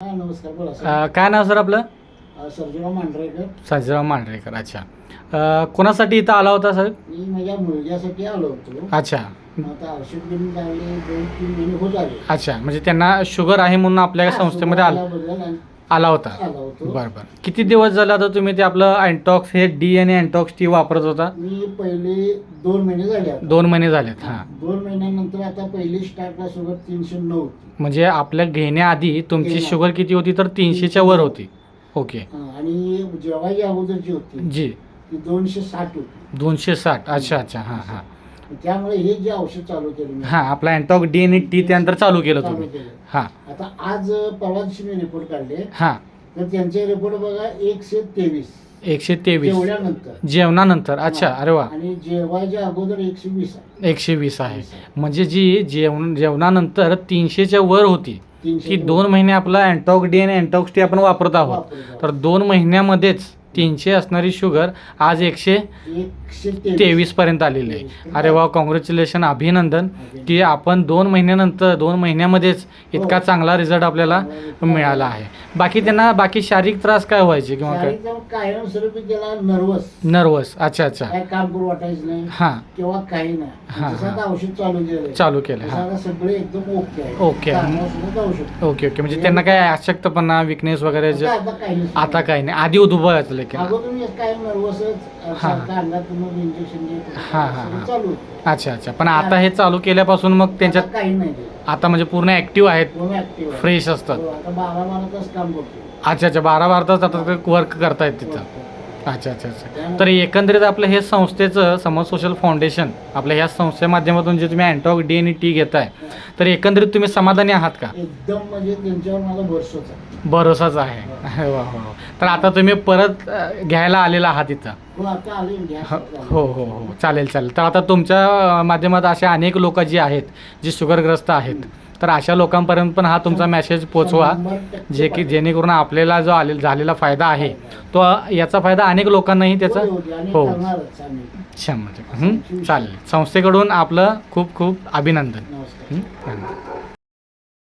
हा नमस्कार बोला सर. अ, काय नाव सर आपलं? अ, सर्जेराव मांढरेकर. साजीराव मांढरेकर अच्छा. अ, कोणासाठी इथं आला होता सर? मी माझ्या मुलग्यासाठी आलो होतो. अच्छा. आता औषध घेऊन लागले दोन तीन महिने होत आले. अच्छा म्हणजे त्यांना शुगर आहे म्हणून आपल्या संस्थेमध्ये आला. आणि आला होता. आलो होतो. बरं बरं. किती दिवस झाला आता तुम्ही ते आपलं अँटॉक्स हे डी आणि अँटॉक्स टी वापरत होता? मी पहिले दोन महिने झाले आता. दोन महिने झालेत हां. दोन महिन्यानंतर आता पहिली स्टार्टला शुगर तीनशे नऊ होती. म्हणजे आपल्या घेण्याआधी तुमची घेण्या- शुगर किती होती? तर तीनशेच्या वर होती. ओके. हा, आणि जेव्हाही अगोदरची होती जी. ती दोनशे साठ होती. दोनशे साठ. अच्छा अच्छा. हां हां. त्यामुळे हे जे औषध चालू केलं हां आपला अँटॉक डी आणि टी त्यानंतर चालू केलं चालू तुम्ही. केलं. हां. आता आज परवा दिवशी मी रिपोर्ट काढले. हां. तर त्यांचे रिपोर्ट बघा एकशे तेवीस. एकशे तेवीस. जेवणानंतर. अच्छा अरे वा. आणि जेवायच्या अगोदर एकशे वीस आहे. एकशे वीस आहे. म्हणजे जी जेवण जेवणानंतर तीनशेच्या वर होती. तीनशे ती दोन महिने आपला अँटॉक डी आणि अँटॉक्स टी आपण वापरत आहोत. वापरत तर दोन महिन्यामध्येच तीनशे असणारी शुगर आज एकशे एकशे तेवीस पर्यंत आलेली आहे. अरे वा कॉंग्रॅच्युलेशन अभिनंदन. की आपण दोन महिन्यानंतर दोन महिन्यामध्येच इतका. चांगला रिझल्ट आपल्याला मिळाला आहे. बाकी त्यांना बाकी शारीरिक त्रास काय व्हायचे किंवा काय? कायमस्वरूपी त्याला नर्वस नर्वस अच्छा अच्छा. काय काम करू वाटायचं नाही. हां. किंवा काही हा, नाही. जसं हा. आता औषध चालू केलंय? चालू केलं हां. सगळे एकदम ओके आहे. ओके. ओके ओके म्हणजे त्यांना काय अशक्तपणा विकनेस वगैरे जे आता काही नाही आता काही नाही. आधी उद्भवायचं की काय नर्वसच हा. हा. अच्छा अच्छा पण आता हे चालू केल्यापासून मग त्यांच्यात आता काही नाही. आता म्हणजे पूर्ण ऍक्टिव्ह आहेत. फ्रेश असतात हो, आता बारा बारा तास काम करतो अच्छा अच्छा बारा बारा तास आता वर्क करतायत तिथं अच्छा अच्छा अच्छा. तर एकंदरीत आपलं हे संस्थेचं समज सोशल फाउंडेशन आपल्या ह्या संस्थेच्या माध्यमातून जे तुम्ही अँटॉक डी आणि टी घेताय तर एकंदरीत तुम्ही समाधानी आहात का? एकदम म्हणजे त्यांच्यावर माझा भरसाच आहे. भरोसाच आहे. तर आता तुम्ही परत घ्यायला आलेला आहात इथं. हो घ्या हो हो हो चालेल चालेल तर आता तुमच्या माध्यमात असे अनेक लोक जी आहेत जे शुगरग्रस्त आहेत तर अशा लोकांपर्यंत पण हा तुमचा मेसेज पोचवा जे की जेणेकरून आपल्याला जो आले झालेला फायदा आहे तो याचा फायदा अनेक लोकांनाही त्याचा हो. शंभर टक्के. हं? चालेल संस्थेकडून आपलं खूप खूप अभिनंदन हं?